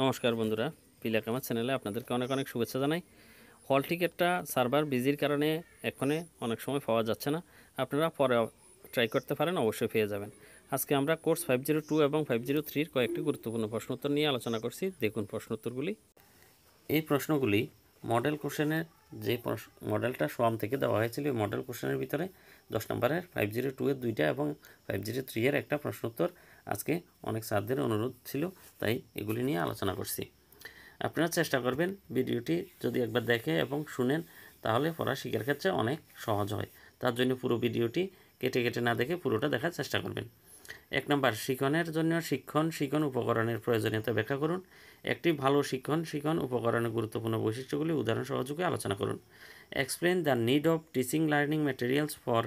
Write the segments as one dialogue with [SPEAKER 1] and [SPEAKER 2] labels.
[SPEAKER 1] নমস্কার বন্ধুরা, পিলা কামার চ্যানেলে আপনাদেরকে অনেক অনেক শুভেচ্ছা জানাই। হল টিকিটটা সার্ভার বিজির কারণে এখনে অনেক সময় পাওয়া যাচ্ছে না। আপনারা পরে ট্রাই করতে পারেন, অবশ্যই পেয়ে যাবেন। আজকে আমরা কোর্স ফাইভ জিরো টু এবং ফাইভ জিরো থ্রির কয়েকটি গুরুত্বপূর্ণ প্রশ্নোত্তর নিয়ে আলোচনা করছি। দেখুন প্রশ্নোত্তরগুলি এই প্রশ্নগুলি মডেল কোশ্চেনের যে মডেলটা সোয়াম থেকে দেওয়া হয়েছিল, এই মডেল কোশ্চেনের ভিতরে দশ নম্বরের ফাইভ জিরো টু এর দুইটা এবং ফাইভ জিরো থ্রি এর একটা প্রশ্নোত্তর আজকে অনেক স্যারদের অনুরোধ ছিল, তাই এগুলি নিয়ে আলোচনা করছি। আপনারা চেষ্টা করবেন ভিডিওটি যদি একবার দেখে এবং শুনেন, তাহলে পড়া শিখার ক্ষেত্রে অনেক সহজ হয়। তার জন্য পুরো ভিডিওটি কেটে কেটে না দেখে পুরোটা দেখার চেষ্টা করবেন। এক নম্বর শিক্ষণের জন্য শিক্ষণ শিক্ষণ উপকরণের প্রয়োজনীয়তা ব্যাখ্যা করুন। একটি ভালো শিক্ষণ শিক্ষণ উপকরণের গুরুত্বপূর্ণ বৈশিষ্ট্যগুলি উদাহরণ সহযোগে আলোচনা করুন। Explain the need of teaching learning materials for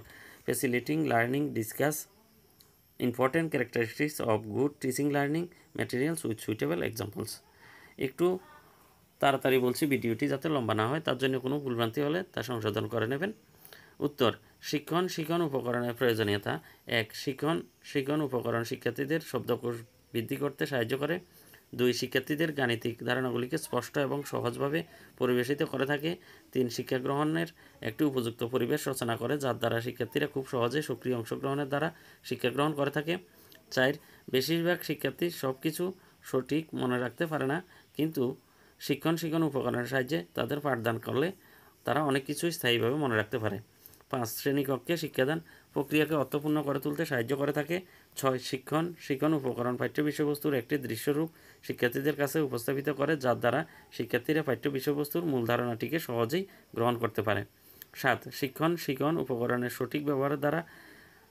[SPEAKER 1] facilitating learning discuss important characteristics of good teaching learning materials with suitable examples একটু তাড়াতাড়ি বলছি, ভিডিওটি যাতে লম্বা না হয়, তার জন্য কোনো ভুলভ্রান্তি হলে তা সংশোধন করে নেবেন। উত্তর, শিক্ষণ শিক্ষণ উপকরণের প্রয়োজনীয়তা। এক, শিক্ষণ শিক্ষণ উপকরণ শিক্ষার্থীদের শব্দকোষ বৃদ্ধি করতে সাহায্য করে। দুই শিক্ষার্থীদের গাণিতিক ধারণাগুলিকে স্পষ্ট এবং সহজভাবে পরিবেশিত করে থাকে। তিন শিক্ষা গ্রহণের একটি উপযুক্ত পরিবেশ রচনা করে, যার দ্বারা শিক্ষার্থীরা খুব সহজে সক্রিয় অংশগ্রহণের দ্বারা শিক্ষা গ্রহণ করে থাকে। চার, বেশিরভাগ শিক্ষার্থী সব কিছু সঠিক মনে রাখতে পারে না, কিন্তু শিক্ষণ শিক্ষণ উপকরণের সাহায্যে তাদের পাঠদান করলে তারা অনেক কিছুই স্থায়ীভাবে মনে রাখতে পারে। পাঁচ, শ্রেণীকক্ষে শিক্ষাদান প্রক্রিয়াকে অর্থপূর্ণ করে তুলতে সাহায্য করে থাকে। ছয় শিক্ষণ শিক্ষণ উপকরণ পাঠ্য বিষয়বস্তুর একটি দৃশ্যরূপ শিক্ষার্থীদের কাছে উপস্থাপিত করে, যার দ্বারা শিক্ষার্থীরা পাঠ্য বিষয়বস্তুর মূল ধারণাটিকে সহজেই গ্রহণ করতে পারে। সাত, শিক্ষণ শিক্ষণ উপকরণের সঠিক ব্যবহারের দ্বারা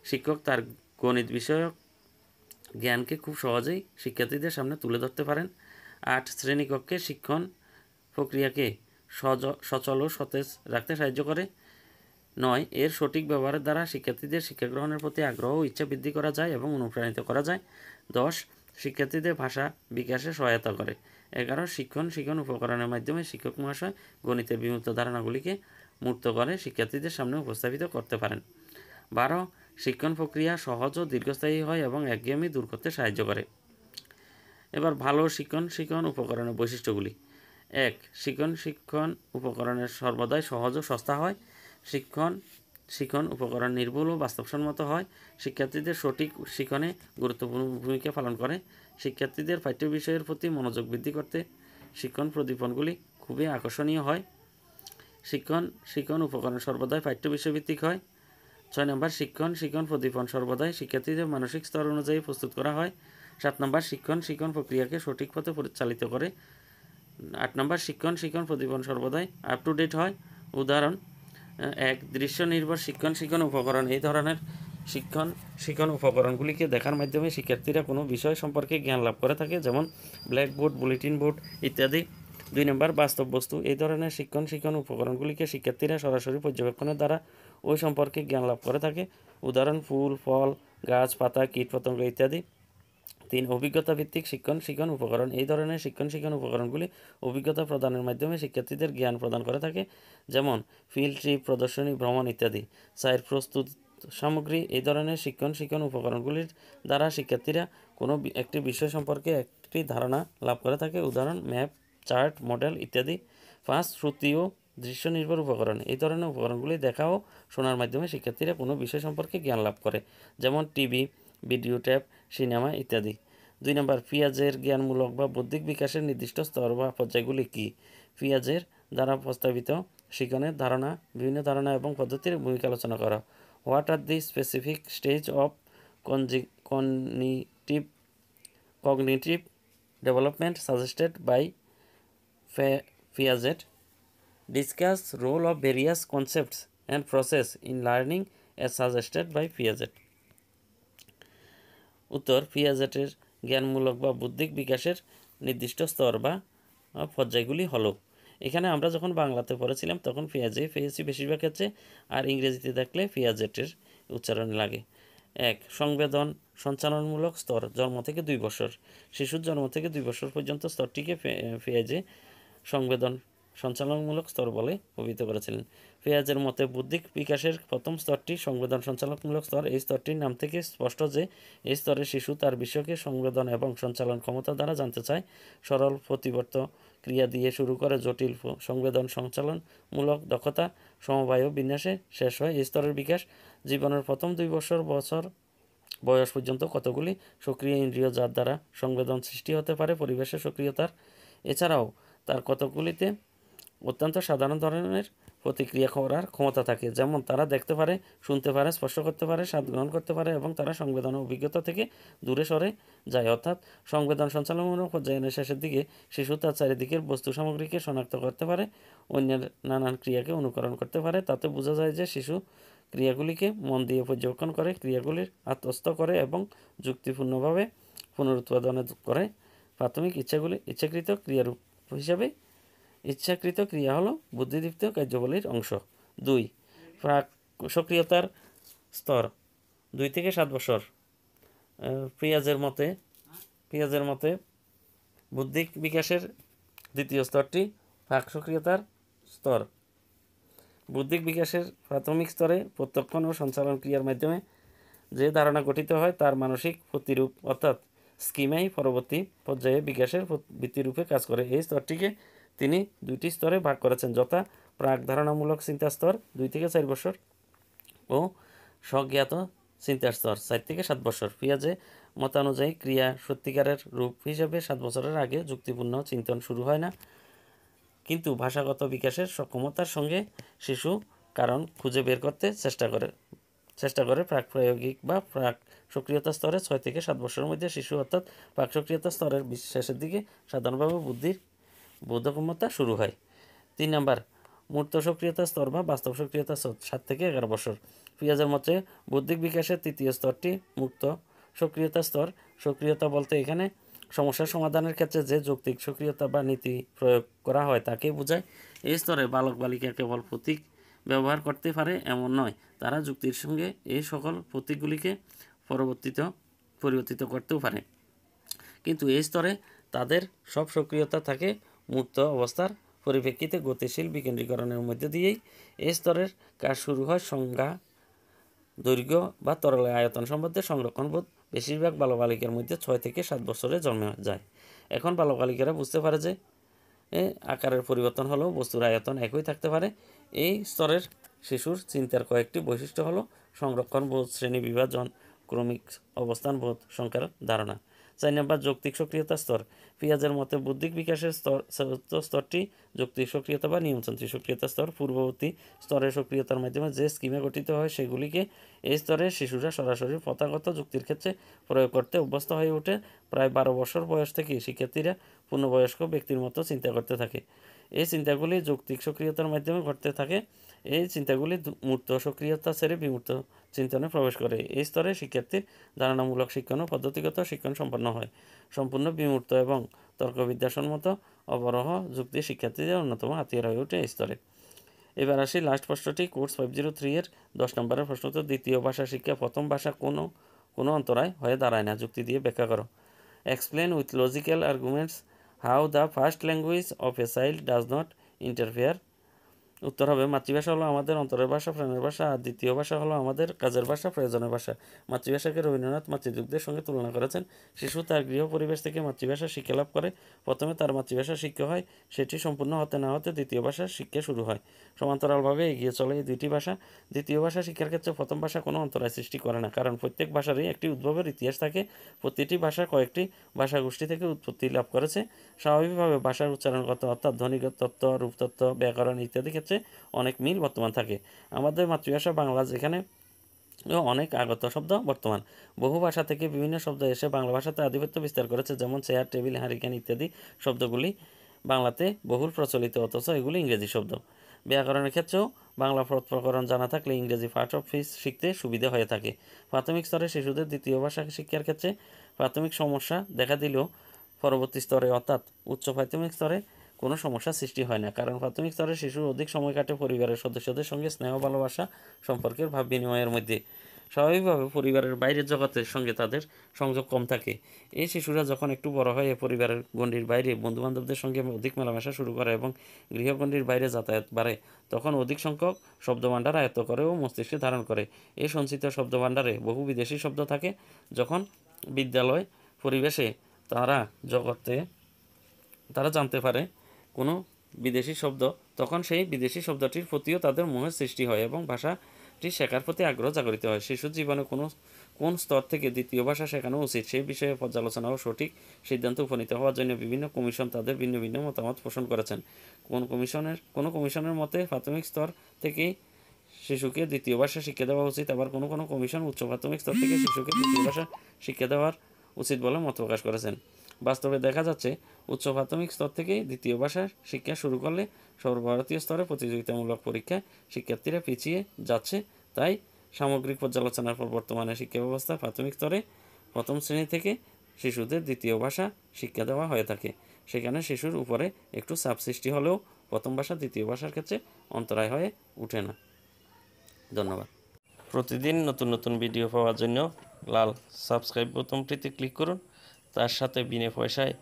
[SPEAKER 1] শিক্ষক তার গণিত বিষয়ক জ্ঞানকে খুব সহজেই শিক্ষার্থীদের সামনে তুলে ধরতে পারেন। আট, শ্রেণীকক্ষে শিক্ষণ প্রক্রিয়াকে সচল ও সতেজ রাখতে সাহায্য করে। নয়, এর সঠিক ব্যবহারের দ্বারা শিক্ষার্থীদের শিক্ষা গ্রহণের প্রতি আগ্রহ ও ইচ্ছা বৃদ্ধি করা যায় এবং অনুপ্রাণিত করা যায়। দশ, শিক্ষার্থীদের ভাষা বিকাশে সহায়তা করে। এগারো, শিক্ষণ শিক্ষণ উপকরণের মাধ্যমে শিক্ষক মহাশয় গণিতের বিমূর্ত ধারণাগুলিকে মূর্ত করে শিক্ষার্থীদের সামনে উপস্থাপিত করতে পারেন। বারো, শিক্ষণ প্রক্রিয়া সহজ ও দীর্ঘস্থায়ী হয় এবং একঘেয়েমি দূর করতে সাহায্য করে। এবার ভালো শিক্ষণ শিক্ষণ উপকরণের বৈশিষ্ট্যগুলি। এক, শিক্ষণ শিক্ষণ উপকরণের সর্বদাই সহজ ও সস্তা হয়। শিক্ষণ শিক্ষণ উপকরণ নির্ভুল ও বাস্তবসম্মত হয়। শিক্ষার্থীদের সঠিক শিক্ষণে গুরুত্বপূর্ণ ভূমিকা পালন করে। শিক্ষার্থীদের পাঠ্য বিষয়ের প্রতি মনোযোগ বৃদ্ধি করতে শিক্ষণ প্রদীপনগুলি খুবই আকর্ষণীয় হয়। শিক্ষণ শিক্ষণ উপকরণ সর্বদাই পাঠ্য বিষয়ভিত্তিক হয়। ছয় নম্বর, শিক্ষণ শিক্ষণ প্রদীপন সর্বদাই শিক্ষার্থীদের মানসিক স্তর অনুযায়ী প্রস্তুত করা হয়। সাত নম্বর, শিক্ষণ শিক্ষণ প্রক্রিয়াকে সঠিক পথে পরিচালিত করে। আট নম্বর, শিক্ষণ শিক্ষণ প্রদীপন সর্বদাই আপ টু ডেট হয়। উদাহরণ এক দৃশ্য নির্ভর শিক্ষণ শিক্ষণ উপকরণ। এই ধরনের শিক্ষণ শিক্ষণ উপকরণগুলিকে দেখার মাধ্যমে শিক্ষার্থীরা কোনো বিষয় সম্পর্কে জ্ঞান লাভ করে থাকে, যেমন ব্ল্যাকবোর্ড, বুলেটিন বোর্ড ইত্যাদি। দুই নম্বর বাস্তব বস্তু এই ধরনের শিক্ষণ শিক্ষণ উপকরণগুলিকে শিক্ষার্থীরা সরাসরি পর্যবেক্ষণের দ্বারা ওই সম্পর্কে জ্ঞান লাভ করে থাকে। উদাহরণ, ফুল, ফল, গাছ, পাতা কীট পতঙ্গ ইত্যাদি। তিন অভিজ্ঞতা ভিত্তিক শিক্ষণ শিক্ষণ উপকরণ। এই ধরনের শিক্ষণ শিক্ষণ উপকরণগুলি অভিজ্ঞতা প্রদানের মাধ্যমে শিক্ষার্থীদের জ্ঞান প্রদান করে থাকে। যেমন ফিল্ড ট্রিপ প্রদর্শনী, ভ্রমণ ইত্যাদি। চার প্রস্তুত সামগ্রী, এই ধরনের শিক্ষণ শিক্ষণ উপকরণগুলির দ্বারা শিক্ষার্থীরা কোনো একটি বিষয় সম্পর্কে একটি ধারণা লাভ করে থাকে। উদাহরণ ম্যাপ চার্ট মডেল ইত্যাদি। পাঁচ শ্রুতি ও দৃশ্য নির্ভর উপকরণ। এই ধরনের উপকরণগুলি দেখা ও শোনার মাধ্যমে শিক্ষার্থীরা কোনো বিষয় সম্পর্কে জ্ঞান লাভ করে। যেমন টিভি ভিডিও ট্যাপ সিনেমা ইত্যাদি। দুই নম্বর পিঁয়াজের জ্ঞানমূলক বা বৌদ্ধিক বিকাশের নির্দিষ্ট স্তর বা পর্যায়গুলি কী? পিঁয়াজের দ্বারা প্রস্তাবিত শিক্ষণের ধারণা, বিভিন্ন ধারণা এবং পদ্ধতির ভূমিকা আলোচনা করা। What are the specific stage of কনজি cognitive cognitive development suggested by Piaget discuss role of various concepts and process in learning as suggested by Piaget উত্তর পিয়াজেটের জ্ঞানমূলক বা বুদ্ধিক বিকাশের নির্দিষ্ট স্তর বা পর্যায়গুলি হলো। এখানে আমরা যখন বাংলাতে পড়েছিলাম, তখন পেঁয়াজে পেয়েছি বেশিরভাগ ক্ষেত্রে আর ইংরেজিতে দেখলে পিয়াজেটের উচ্চারণ লাগে। এক, সংবেদন সঞ্চালনমূলক স্তর, জন্ম থেকে দুই বছর। শিশুর জন্ম থেকে দুই বছর পর্যন্ত স্তরটিকে পেঁয়াজে সংবেদন সঞ্চালনমূলক স্তর বলে অভিহিত করেছিলেন। পেঁয়াজের মতে বুদ্ধিক বিকাশের প্রথম স্তরটি সংবেদন সঞ্চালনমূলক স্তর। এই স্তরটির নাম থেকে স্পষ্ট যে এই স্তরে শিশু তার বিশ্বকে সংবেদন এবং সঞ্চালন ক্ষমতা দ্বারা জানতে চায়। সরল প্রতিবর্ত ক্রিয়া দিয়ে শুরু করে জটিল সংবেদন সঞ্চালনমূলক দক্ষতা, সমবায় বিন্যাসে শেষ হয় এই স্তরের বিকাশ। জীবনের প্রথম দুই বছর বছর বয়স পর্যন্ত কতগুলি সক্রিয় ইন্দ্রিয় যার দ্বারা সংবেদন সৃষ্টি হতে পারে পরিবেশের সক্রিয়তার। এছাড়াও তার কতকগুলিতে অত্যন্ত সাধারণ ধরনের প্রতিক্রিয়া করার ক্ষমতা থাকে। যেমন তারা দেখতে পারে, শুনতে পারে, স্পর্শ করতে পারে, স্বাদ গ্রহণ করতে পারে এবং তারা সংবেদন অভিজ্ঞতা থেকে দূরে সরে যায়। অর্থাৎ সংবেদন সঞ্চালনমূলক পর্যায়ের শেষের দিকে শিশু তার চারিদিকের বস্তু সামগ্রীকে শনাক্ত করতে পারে, অন্যের নানান ক্রিয়াকে অনুকরণ করতে পারে। তাতে বোঝা যায় যে শিশু ক্রিয়াগুলিকে মন দিয়ে পর্যবেক্ষণ করে, ক্রিয়াগুলির আত্মস্থ করে এবং যুক্তিপূর্ণভাবে পুনরুৎপাদন করে। প্রাথমিক ইচ্ছাগুলি ইচ্ছাকৃত ক্রিয়ারূপ হিসাবে ইচ্ছাকৃত ক্রিয়া হলো বুদ্ধিদীপ্ত কার্যাবলীর অংশ। দুই, প্রাক সক্রিয়তার স্তর। দুই থেকে সাত বছর। পেঁয়াজের মতে পেঁয়াজের মতে বুদ্ধিক বিকাশের দ্বিতীয় স্তরটি প্রাক সক্রিয়তার স্তর। বুদ্ধিক বিকাশের প্রাথমিক স্তরে প্রত্যক্ষণ ও সঞ্চালন ক্রিয়ার মাধ্যমে যে ধারণা গঠিত হয় তার মানসিক প্রতিরূপ, অর্থাৎ স্কিমাই পরবর্তী পর্যায়ে বিকাশের ভিত্তিরূপে কাজ করে। এই স্তরটিকে তিনি দুইটি স্তরে ভাগ করেছেন, যথা প্রাক ধারণামূলক চিন্তা স্তর দুই থেকে চার বছর ও স্বজ্ঞাত চিন্তার স্তর চার থেকে সাত বছর। পিয়াজে মতানুযায়ী ক্রিয়া সত্যিকারের রূপ হিসেবে সাত বছরের আগে যুক্তিপূর্ণ চিন্তন শুরু হয় না। কিন্তু ভাষাগত বিকাশের সক্ষমতার সঙ্গে শিশু কারণ খুঁজে বের করতে চেষ্টা করে চেষ্টা করে প্রাক প্রায়োগিক বা প্রাক সক্রিয়তা স্তরে ছয় থেকে সাত বছরের মধ্যে শিশু অর্থাৎ প্রাক সক্রিয়তা স্তরের বিশ- শেষের দিকে সাধারণভাবে বুদ্ধির বোধক্ষমতা শুরু হয়। তিন নাম্বার, মূর্ত সক্রিয়তা স্তর বা বাস্তব সক্রিয়তা সাত থেকে এগারো বছর। পেঁয়াজের মতে, বৌদ্ধিক বিকাশের তৃতীয় স্তরটি মুক্ত সক্রিয়তা স্তর। সক্রিয়তা বলতে এখানে সমস্যার সমাধানের ক্ষেত্রে যে যৌক্তিক সক্রিয়তা বা নীতি প্রয়োগ করা হয় তাকে বোঝায়। এই স্তরে বালক বালিকা কেবল প্রতীক ব্যবহার করতে পারে এমন নয়, তারা যুক্তির সঙ্গে এই সকল প্রতীকগুলিকে পরবর্তীত পরিবর্তিত করতেও পারে। কিন্তু এই স্তরে তাদের সব সক্রিয়তা থাকে মুক্ত অবস্থার পরিপ্রেক্ষিতে গতিশীল বিকেন্দ্রীকরণের মধ্য দিয়েই এই স্তরের কাজ শুরু হয় সংজ্ঞা, দৈর্ঘ্য বা তরলের আয়তন সম্বন্ধে সংরক্ষণবোধ বেশিরভাগ বালবালিকার মধ্যে ছয় থেকে সাত বছরে জন্মে যায়। এখন বালবালিকারা বুঝতে পারে যে আকারের পরিবর্তন হলেও বস্তুর আয়তন একই থাকতে পারে। এই স্তরের শিশুর চিন্তার কয়েকটি বৈশিষ্ট্য হলো সংরক্ষণ বোধ, শ্রেণি বিভাজন, ক্রমিক অবস্থান বোধ, সংখ্যার ধারণা। চার নম্বর যৌক্তিক সক্রিয়তা স্তর। পেঁয়াজের মতে বুদ্ধিক বিকাশের স্তর চতুর্থ স্তরটি যৌক্তিক সক্রিয়তা বা নিয়মতান্ত্রিক সক্রিয়তা স্তর। পূর্ববর্তী স্তরের সক্রিয়তার মাধ্যমে যে স্কিমে গঠিত হয় সেগুলিকে এই স্তরে শিশুরা সরাসরি প্রথাগত যুক্তির ক্ষেত্রে প্রয়োগ করতে অভ্যস্ত হয়ে ওঠে। প্রায় বারো বছর বয়স থেকে শিক্ষার্থীরা পূর্ণবয়স্ক ব্যক্তির মতো চিন্তা করতে থাকে। এই চিন্তাগুলি যৌক্তিক সক্রিয়তার মাধ্যমে ঘটতে থাকে। এই চিন্তাগুলি মূর্ত সক্রিয়তা ছেড়ে বিমূর্ত চিন্তনে প্রবেশ করে। এই স্তরে শিক্ষার্থীর ধারণামূলক শিক্ষণ ও পদ্ধতিগত শিক্ষণ সম্পন্ন হয়। সম্পূর্ণ বিমূর্ত এবং তর্কবিদ্যাসম্মত অবরোহ যুক্তি শিক্ষার্থীদের অন্যতম হাতিয়ার হয়ে ওঠে এই স্তরে। এবার আসি লাস্ট প্রশ্নটি কোর্স ফাইভ জিরো থ্রি এর দশ নম্বরের প্রশ্ন। তো দ্বিতীয় ভাষা শিক্ষা প্রথম ভাষা কোনো কোনো অন্তরায় হয়ে দাঁড়ায় না। যুক্তি দিয়ে ব্যাখ্যা করো। Explain with logical arguments how the first language of a child does not interfere উত্তর হবে, মাতৃভাষা হলো আমাদের অন্তরের ভাষা, প্রাণের ভাষা, আর দ্বিতীয় ভাষা হলো আমাদের কাজের ভাষা, প্রয়োজনের ভাষা। মাতৃভাষাকে রবীন্দ্রনাথ মাতৃদুগ্ধের সঙ্গে তুলনা করেছেন। শিশু তার গৃহ পরিবেশ থেকে মাতৃভাষা শিক্ষা লাভ করে। প্রথমে তার মাতৃভাষা শিক্ষা হয়, সেটি সম্পূর্ণ হতে না হতে দ্বিতীয় ভাষা শিক্ষা শুরু হয়। সমান্তরালভাবে এগিয়ে চলে এই দুইটি ভাষা। দ্বিতীয় ভাষা শিক্ষার ক্ষেত্রে প্রথম ভাষা কোনো অন্তরায় সৃষ্টি করে না, কারণ প্রত্যেক ভাষারই একটি উদ্ভবের ইতিহাস থাকে। প্রতিটি ভাষা কয়েকটি ভাষাগোষ্ঠী থেকে উৎপত্তি লাভ করেছে। স্বাভাবিকভাবে ভাষার উচ্চারণগত অর্থাৎ ধ্বনিগত তত্ত্ব, রূপতত্ত্ব, ব্যাকরণ ইত্যাদি ক্ষেত্রে অনেক মিল বর্তমান থাকে। আমাদের মাতৃভাষা বাংলা, যেখানে অনেক আগত শব্দ বর্তমান। বহু ভাষা থেকে বিভিন্ন শব্দ এসে বাংলা ভাষাতে আধিপত্য বিস্তার করেছে, যেমন চেয়ার, টেবিল, হারিকেন ইত্যাদি শব্দগুলি বাংলাতে বহুল প্রচলিত, অথচ এগুলি ইংরেজি শব্দ। ব্যাকরণের ক্ষেত্রেও বাংলা প্রকরণ জানা থাকলে ইংরেজি পার্ট অফ শিখতে সুবিধা হয়ে থাকে। প্রাথমিক স্তরে শিশুদের দ্বিতীয় ভাষা শিক্ষার ক্ষেত্রে প্রাথমিক সমস্যা দেখা দিলেও পরবর্তী স্তরে, অর্থাৎ উচ্চ প্রাথমিক স্তরে কোনো সমস্যা সৃষ্টি হয় না। কারণ প্রাথমিক স্তরে শিশুর অধিক সময় কাটে পরিবারের সদস্যদের সঙ্গে স্নেহ, ভালোবাসা, সম্পর্কের ভাব বিনিময়ের মধ্যে। স্বাভাবিকভাবে পরিবারের বাইরের জগতের সঙ্গে তাদের সংযোগ কম থাকে। এই শিশুরা যখন একটু বড় হয় পরিবারের গণ্ডির বাইরে বন্ধুবান্ধবদের সঙ্গে অধিক মেলামেশা শুরু করে এবং গৃহগণ্ডির বাইরে যাতায়াত বাড়ে, তখন অধিক সংখ্যক শব্দভাণ্ডার আয়ত্ত করে ও মস্তিষ্কে ধারণ করে। এই সঞ্চিত শব্দভাণ্ডারে বহু বিদেশি শব্দ থাকে, যখন বিদ্যালয় পরিবেশে তারা জগতে, তারা জানতে পারে কোনো বিদেশি শব্দ, তখন সেই বিদেশি শব্দটির প্রতিও তাদের মোহের সৃষ্টি হয় এবং ভাষাটি শেখার প্রতি আগ্রহ জাগরিত হয়। শিশুর জীবনে কোনো, কোন স্তর থেকে দ্বিতীয় ভাষা শেখানো উচিত সেই বিষয়ে পর্যালোচনা ও সঠিক সিদ্ধান্তে উপনীত হওয়ার জন্য বিভিন্ন কমিশন তাদের ভিন্ন ভিন্ন মতামত পোষণ করেছেন। কোন কমিশনের, কোনো কমিশনের মতে প্রাথমিক স্তর থেকেই শিশুকে দ্বিতীয় ভাষা শিক্ষা দেওয়া উচিত, আবার কোনো কোনো কমিশন উচ্চ প্রাথমিক স্তর থেকে শিশুকে দ্বিতীয় ভাষা শিক্ষা দেওয়ার উচিত বলে মত প্রকাশ করেছেন। বাস্তবে দেখা যাচ্ছে, উচ্চ প্রাথমিক স্তর থেকেই দ্বিতীয় ভাষা শিক্ষা শুরু করলে সর্বভারতীয় স্তরে প্রতিযোগিতামূলক পরীক্ষায় শিক্ষার্থীরা পিছিয়ে যাচ্ছে। তাই সামগ্রিক পর্যালোচনার পর বর্তমানে শিক্ষা ব্যবস্থা প্রাথমিক স্তরে প্রথম শ্রেণি থেকে শিশুদের দ্বিতীয় ভাষা শিক্ষা দেওয়া হয়ে থাকে। সেখানে শিশুর উপরে একটু চাপ সৃষ্টি হলেও প্রথম ভাষা দ্বিতীয় ভাষার ক্ষেত্রে অন্তরায় হয়ে ওঠে না। ধন্যবাদ। প্রতিদিন নতুন নতুন ভিডিও পাওয়ার জন্য লাল সাবস্ক্রাইব বোতামটিতে ক্লিক করুন। তার সাথে বিনা পয়সায়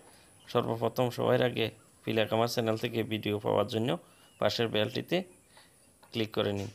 [SPEAKER 1] সর্বপ্রথম সবার আগে পিলাকামার চ্যানেল থেকে ভিডিও পাওয়ার জন্য পাশের বেলটিতে ক্লিক করে নিন।